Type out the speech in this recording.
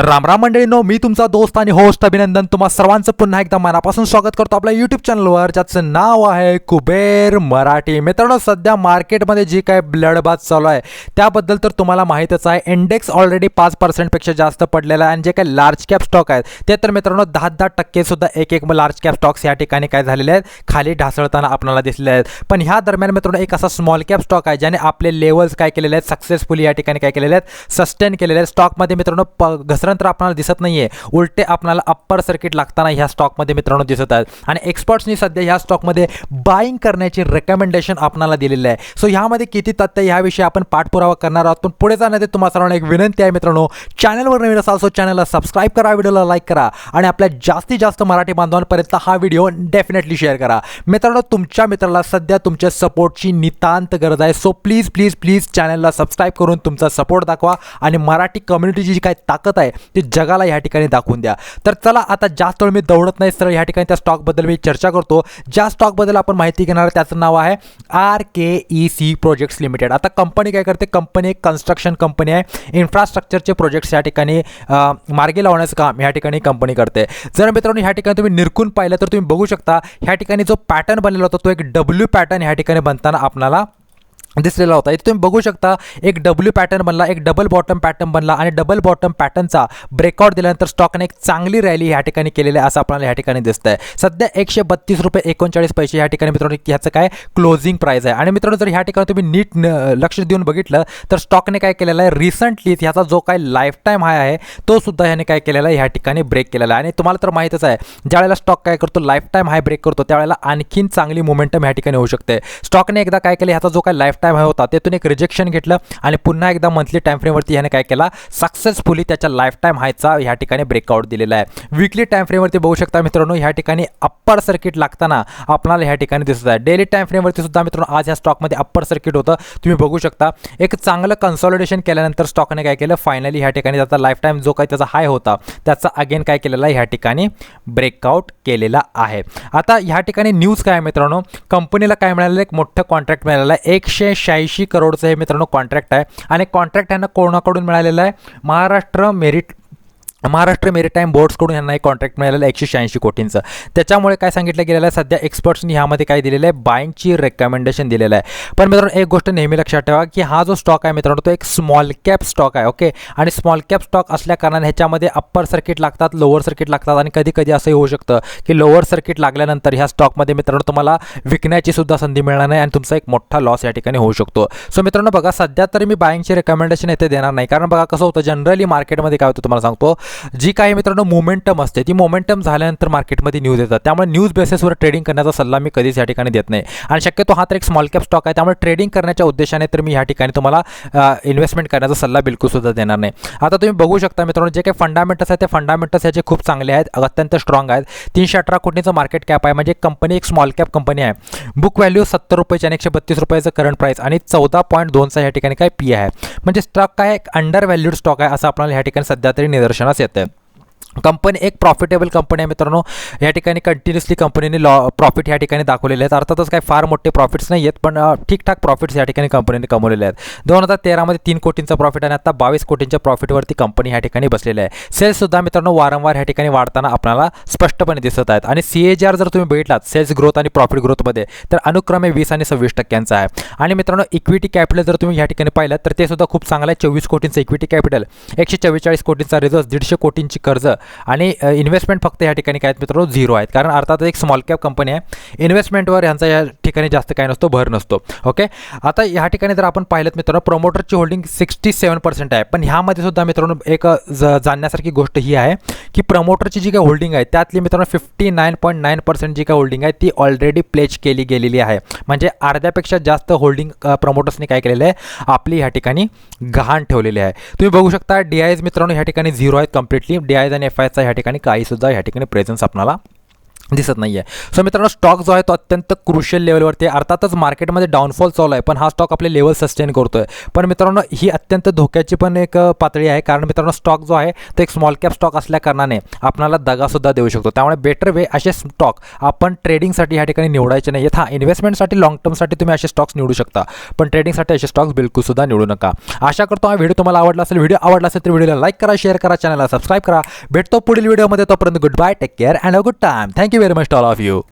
तर रामराम मंडळीनो मी तुमचा दोस्त आणि होस्ट अभिनंदन तुम्हा सर्वांचं पुन्हा एकदा मनापासून स्वागत करतो आपल्या यूट्यूब चॅनलवर ज्याचं नाव आहे कुबेर मराठी. मित्रांनो सध्या मार्केटमध्ये जी काय ब्लडबाज चालू आहे त्याबद्दल तर तुम्हाला माहीतच आहे इंडेक्स ऑलरेडी पाच पर्सेंटपेक्षा जास्त पडलेला आहे आणि जे काही लार्ज कॅप स्टॉक आहेत ते तर मित्रांनो दहा दहा टक्के सुद्धा एक एक लार्ज कॅप स्टॉक्स या ठिकाणी काय झालेले आहेत खाली ढासळताना आपल्याला दिसले आहेत. पण ह्या दरम्यान मित्रांनो एक असा स्मॉल कॅप स्टॉक आहे ज्याने आपले लेवल्स काय केलेले आहेत सक्सेसफुली या ठिकाणी काय केलेले आहेत सस्टेन केलेले आहेत. स्टॉकमध्ये मित्रांनो प घसरण तर आपल्याला दिसत नाही आहे उलटे आपल्याला अप्पर सर्किट लागताना ह्या स्टॉकमध्ये मित्रांनो दिसत आहेत. आणि एक्सपर्ट्सनी सध्या ह्या स्टॉकमध्ये बाईंग करण्याची रेकमेंडेशन आपल्याला दिलेलं आहे. सो ह्यामध्ये किती तथ्य ह्याविषयी आपण पाठपुरावा करणार आहोत. पण पुढे जाण्यात तुम्हाला सर्वांना एक विनंती आहे मित्रांनो. चॅनलवर नवीन असाल सो चॅनलला सबस्क्राईब करा व्हिडिओला लाईक करा. आणि आपल्या जास्तीत जास्त मराठी बांधवांपर्यंत हा व्हिडिओ डेफिनेटली शेअर करा. मित्रांनो तुमच्या मित्राला सध्या तुमच्या सपोर्टची नितांत गरज आहे. सो प्लीज प्लीज प्लीज चॅनलला सबस्क्राईब करून तुमचा सपोर्ट दाखवा. आणि मराठी कम्युनिटीची जी काय ताकद आहे ते जगाला ह्या ठिकाणी दाखवून द्या. तर चला आता जास्त वेळ मी दौडत नाही सरळ ह्या ठिकाणी त्या स्टॉकबद्दल मी चर्चा करतो. ज्या स्टॉकबद्दल आपण माहिती घेणार त्याचं नाव आहे R K E C projects limited आता कंपनी काय करते? कंपनी एक कन्स्ट्रक्शन कंपनी आहे. इन्फ्रास्ट्रक्चरचे प्रोजेक्ट्स या ठिकाणी मार्गी लावण्याचं काम ह्या ठिकाणी कंपनी करते. जर मित्रांनो ह्या ठिकाणी तुम्ही निरखून पाहिलं तर तुम्ही बघू शकता ह्या ठिकाणी जो पॅटर्न बनलेला होता तो एक डब्ल्यू पॅटर्न ह्या ठिकाणी बनताना आपल्याला दिसलेला होता. इथे तुम्ही बघू शकता एक डब्ल्यू पॅटर्न बनला एक डबल बॉटम पॅटर्न बनला आणि डबल बॉटम पॅटर्नचा ब्रेकआउट दिल्यानंतर स्टॉकने एक चांगली रॅली ह्या ठिकाणी केलेली आहे असं आपल्याला ह्या ठिकाणी दिसतंय. सध्या एकशे बत्तीस रुपये एकोणचाळीस पैसे ह्या ठिकाणी मित्रांनो ह्याचं काय क्लोजिंग प्राईस आहे. आणि मित्रांनो जर ह्या ठिकाणी तुम्ही नीट न- लक्ष देऊन बघितलं तर स्टॉकने काय केलेलं आहे रिसंटली ह्याचा जो काय लाईफ टाईम हाय आहे तो सुद्धा ह्याने काय केलेला आहे ह्या ठिकाणी ब्रेक केलेला आहे. आणि तुम्हाला तर माहीतच आहे ज्यावेळेला स्टॉक काय करतो लाईफ टाईम हाय ब्रेक करतो त्यावेळेला आणखीन चांगली मोमेंटम ह्या ठिकाणी होऊ शकते. स्टॉकने एकदा काय केलं ह्याचा जो काय लाईफ टाईम हाय होता. त्यातून एक रिजेक्शन घेतलं आणि पुन्हा एकदा मंथली टाईम फ्रेमवरती ह्याने काय केला? सक्सेसफुली त्याच्या लाईफ टाईम हायचा ह्या ठिकाणी ब्रेकआउट दिलेला आहे. विकली टाईम फ्रेमवरती बघू शकता मित्रांनो ह्या ठिकाणी अप्पर सर्किट लागताना आपल्याला ह्या ठिकाणी दिसत आहे. डेली टाईम फ्रेमवरती सुद्धा मित्रांनो आज ह्या स्टॉकमध्ये अप्पर सर्किट होतं. तुम्ही बघू शकता एक चांगलं कन्सॉलिडेशन केल्यानंतर स्टॉकने काय केलं? फायनली ह्या ठिकाणी त्याचा लाईफ टाईम जो काही त्याचा हाय होता त्याचा अगेन काय केलेला ह्या ठिकाणी ब्रेकआउट केलेला आहे. आता ह्या ठिकाणी न्यूज काय आहे मित्रांनो? कंपनीला काय मिळालेलं? एक मोठं कॉन्ट्रॅक्ट मिळालेलं आहे. एकशे शहाऐंशी करोडचं हे मित्रांनो कॉन्ट्रॅक्ट आहे. आणि कॉन्ट्रॅक्ट यांना कोणाकडून मिळालेलं आहे? महाराष्ट्र मेरिट महाराष्ट्र मेरीटाईम बोर्ड्सकडून यांना एक कॉन्ट्रॅक्ट मिळालेलं आहे एकशे शहाऐंशी कोटींचं. त्याच्यामुळे काय सांगितलं गेलेलं आहे? सध्या एक्सपर्ट्सनी ह्यामध्ये काय दिलेलं आहे? बाईंगची रेकमेंडेशन दिलेलं आहे. पण मित्रांनो एक गोष्ट नेहमी लक्षात ठेवा की हा जो स्टॉक आहे मित्रांनो तो एक स्मॉल कॅप स्टॉक आहे ओके आणि स्मॉल कॅप स्टॉक असल्या कारणाने ह्याच्यामध्ये अप्पर सर्किट लागतात लोअर सर्किट लागतात आणि कधी कधी असंही होऊ शकतं की लोअर सर्किट लागल्यानंतर ह्या स्टॉकमध्ये मित्रांनो तुम्हाला विकण्याची सुद्धा संधी मिळणार नाही आणि तुमचा एक मोठा लॉस या ठिकाणी होऊ शकतो. सो मित्रांनो बघा सध्या तरी मी बाईंगची रेकमेंडेशन येथे देणार नाही. कारण बघा कसं होतं जनरली मार्केटमध्ये काय होतं तुम्हाला सांगतो. जी काही मित्रांनो मोमेंटम असते ती मोमेंटम झाल्यानंतर मार्केटमध्ये न्यूज येतात. त्यामुळे न्यूज बेसिसवर ट्रेडिंग करण्याचा सल्ला मी कधीच या ठिकाणी देत नाही. आणि शक्यतो हा तर एक स्मॉल कॅप स्टॉक आहे त्यामुळे ट्रेडिंग करण्याच्या उद्देशाने तर मी या ठिकाणी तुम्हाला इन्व्हेस्टमेंट करण्याचा सल्ला बिलकुल सुद्धा देणार नाही. आता तुम्ही बघू शकता मित्रांनो जे काही फंडामेंटल्स आहेत ते फंडामेंटल्स याचे खूप चांगले आहेत अत्यंत स्ट्रॉंग आहेत. तीनशे अठरा कोटीचं मार्केट कॅप आहे. म्हणजे कंपनी एक स्मॉल कॅप कंपनी आहे. बुक व्हॅल्यू सत्तर रुपयाचे आणि एकशे बत्तीस रुपयाचं करंट प्राईस आणि चौदा पॉईंट दोनचा या ठिकाणी काय पी आहे. म्हणजे स्टॉक काय? एक अंडर व्हॅल्यूड स्टॉक आहे असं आपल्याला ह्या ठिकाणी सध्या तरी निदर्शनास Fortsätter. कंपनी एक प्रॉफिटेबल कंपनी आहे मित्रांनो. या ठिकाणी कंटिन्युअसली कंपनीने लॉ प्रॉफिट या ठिकाणी दाखवलेले आहेत. अर्थातच काय फार मोठे प्रॉफिट्स नाही आहेत पण ठीकठाक प्रॉफिट्स या ठिकाणी कंपनीने कमवलेले आहेत. दोन हजार तेरामध्ये तीन कोटींचा प्रॉफिट आणि आता बावीस कोटींच्या प्रॉफिटवरती कंपनी ह्या ठिकाणी बसलेली आहे. सेल्ससुद्धा मित्रांनो वारंवार ह्या ठिकाणी वाढताना आपल्याला स्पष्टपणे दिसत आहेत. आणि सी ए जी आर जर तुम्ही बघितलात सेल्स ग्रोथ आणि प्रॉफिट ग्रोथमध्ये तर अनुक्रमे वीस आणि सव्वीस टक्क्यांचा आहे. आणि मित्रांनो इक्विटी कॅपिटल जर तुम्ही ह्या ठिकाणी पाहिलं तर ते सुद्धा खूप चांगलं आहे. चोवीस कोटींचं इक्विटी कॅपिटल एकशे चव्वेचाळीस कोटींचा रिझर्व दीडशे कोटींची कर्ज आणि इन्व्हेस्टमेंट फक्त या ठिकाणी काय आहेत मित्रांनो? झिरो आहेत. कारण अर्थात एक स्मॉल कॅप कंपनी आहे. इन्व्हेस्टमेंटवर यांचा या ठिकाणी जास्त काय नसतो भर नसतो. ओके आता ह्या ठिकाणी जर आपण पाहिलं मित्रांनो प्रमोटरची होल्डिंग सिक्स्टी सेवन पर्सेंट आहे. पण ह्यामध्ये सुद्धा मित्रांनो एक ज जाणण्यासारखी गोष्ट ही आहे की प्रमोटरची जी काही होल्डिंग आहे त्यातली मित्रांनो fifty nine point nine percent जी काही होल्डिंग आहे ती ऑलरेडी प्लेच केली गेलेली आहे. म्हणजे अर्ध्यापेक्षा जास्त होल्डिंग प्रमोटर्सनी काय केलेलं आहे? आपली ह्या ठिकाणी गहाण ठेवलेली आहे. तुम्ही बघू शकता डी आयज मित्रांनो ह्या ठिकाणी झिरो आहेत कम्प्लिटली डी आयज आणि एफ आयचा ह्या ठिकाणी काहीसुद्धा ह्या ठिकाणी प्रेझेन्स आपणाला दिसत नाही आहे सो मित्रांनो स्टॉक जो आहे तो अत्यंत क्रुशियल लेवलवरती आहे. अर्थातच मार्केटमध्ये डाऊनफॉल चालू आहे पण हा स्टॉक आपले लेवल सस्टेन करतो आहे पण मित्रांनो ही अत्यंत धोक्याची पण एक पातळी आहे. कारण मित्रांनो स्टॉक जो आहे तो एक स्मॉल कॅप स्टॉक असल्या कारणाने आपणाला दगासुद्धा देऊ शकतो. त्यामुळे बेटर वे असे स्टॉक आपण ट्रेडिंगसाठी ह्या ठिकाणी निवडायचे नाही. हा इन्व्हेस्टमेंटसाठी लॉंग टर्मसाठी तुम्ही असे स्टॉक्स निवडू शकता. पण ट्रेडिंगसाठी असे स्टॉक्स बिलकुलसुद्धा निवडू नका. आशा करतो हा व्हिडिओ तुम्हाला आवडला असेल. व्हिडिओ आवडला असेल तर व्हिडिओला लाईक करा शेअर करा चॅनलला सबस्क्राईब करा. भेटतो पुढील व्हिडिओमध्ये तोपर्यंत good bye take care and a good time thank you you very much to all of you.